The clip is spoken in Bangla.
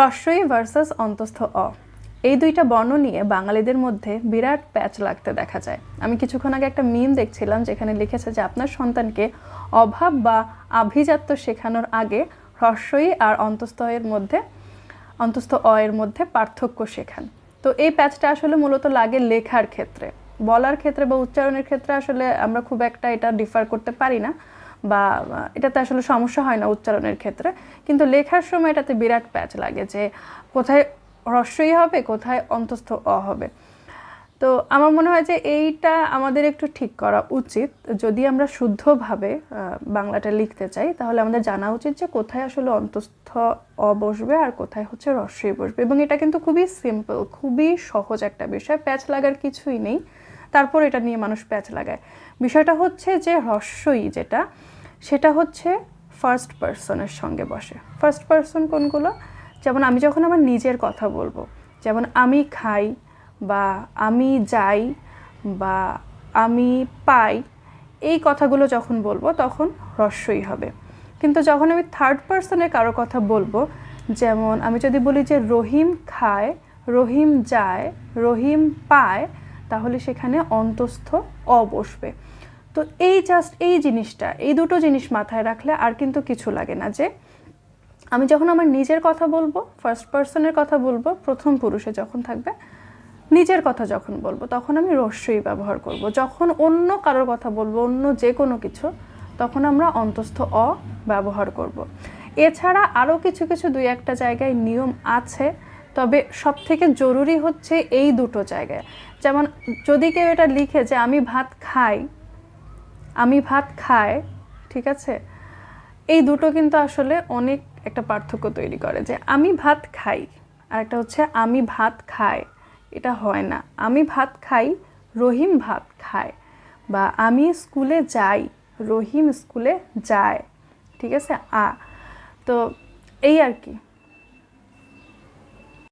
হ্রস্বই ভার্সাস অন্তস্থ অ। এই দুইটা বর্ণ নিয়ে বাঙালিদের মধ্যে বিরাট প্যাচ লাগতে দেখা যায়। আমি কিছুক্ষণ আগে একটা মিম দেখছিলাম যেখানে লিখেছে যে, আপনার সন্তানকে অভাব বা আভিজাত্য শেখানোর আগে হ্রস্বই আর অন্তস্থ এর মধ্যে, অন্তস্থ অ এর মধ্যে পার্থক্য শেখান। তো এই প্যাচটা আসলে মূলত লাগে লেখার ক্ষেত্রে। বলার ক্ষেত্রে বা উচ্চারণের ক্ষেত্রে আসলে আমরা খুব একটা এটা ডিফার করতে পারি না। বা এটাতে আসলে সমস্যা হয় না উচ্চারণের ক্ষেত্রে। কিন্তু লেখার সময় এটাতে বিরাট প্যাচ লাগে যে, কোথায় হ্রস্বই হবে, কোথায় অন্তস্থ অ হবে। তো আমার মনে হয় যে, এইটা আমাদের একটু ঠিক করা উচিত। যদি আমরা শুদ্ধভাবে বাংলাটা লিখতে চাই, তাহলে আমাদের জানা উচিত যে, কোথায় আসলে অন্তস্থ অ বসবে আর কোথায় হচ্ছে রস্যই বসবে। এবং এটা কিন্তু খুবই সিম্পল খুবই সহজ একটা বিষয়। প্যাচ লাগার কিছুই নেই। তারপর এটা নিয়ে মানুষ প্যাচ লাগায়। বিষয়টা হচ্ছে যে, হ্রস্বই যেটা সেটা হচ্ছে ফার্স্ট পার্সনের সঙ্গে বসে। ফার্স্ট পার্সন কোনগুলো? যেমন আমি যখন আমার নিজের কথা বলব, যেমন আমি খাই বা আমি যাই বা আমি পাই, এই কথাগুলো যখন বলব তখন হ্রস্বই হবে। কিন্তু যখন আমি থার্ড পার্সনের কারও কথা বলব, যেমন আমি যদি বলি যে রহিম খায়, রহিম যায়, রহিম পায়, তাহলে সেখানে অন্তস্থ অ বসবে। তো এই জাস্ট এই জিনিসটা, এই দুটো জিনিস মাথায় রাখলে আর কিন্তু কিছু লাগে না যে, আমি যখন আমার নিজের কথা বলব ফার্স্ট পার্সনের কথা বলব, প্রথম পুরুষে যখন থাকবে, নিজের কথা যখন বলব, তখন আমি রস্যই ব্যবহার করব যখন অন্য কারোর কথা বলব, অন্য যে কোনো কিছু, তখন আমরা অন্তস্থ অ ব্যবহার করব। এছাড়া আরও কিছু কিছু দুই একটা জায়গায় নিয়ম আছে, তবে সব থেকে জরুরি হচ্ছে এই দুটো জায়গায় যেমন যদি কেউ এটা লিখে যে, আমি ভাত খাই আমি ভাত খাই, ঠিক আছে? এই দুটো কিন্তু আসলে অনেক একটা পার্থক্য তৈরি করে যে আমি ভাত খাই আর একটা হচ্ছে আমি ভাত খাই, এটা হয় না। আমি ভাত খাই, রহিম ভাত খায় বা আমি স্কুলে যাই, রহিম স্কুলে যায়, ঠিক আছে? আ, তো এই আর কি।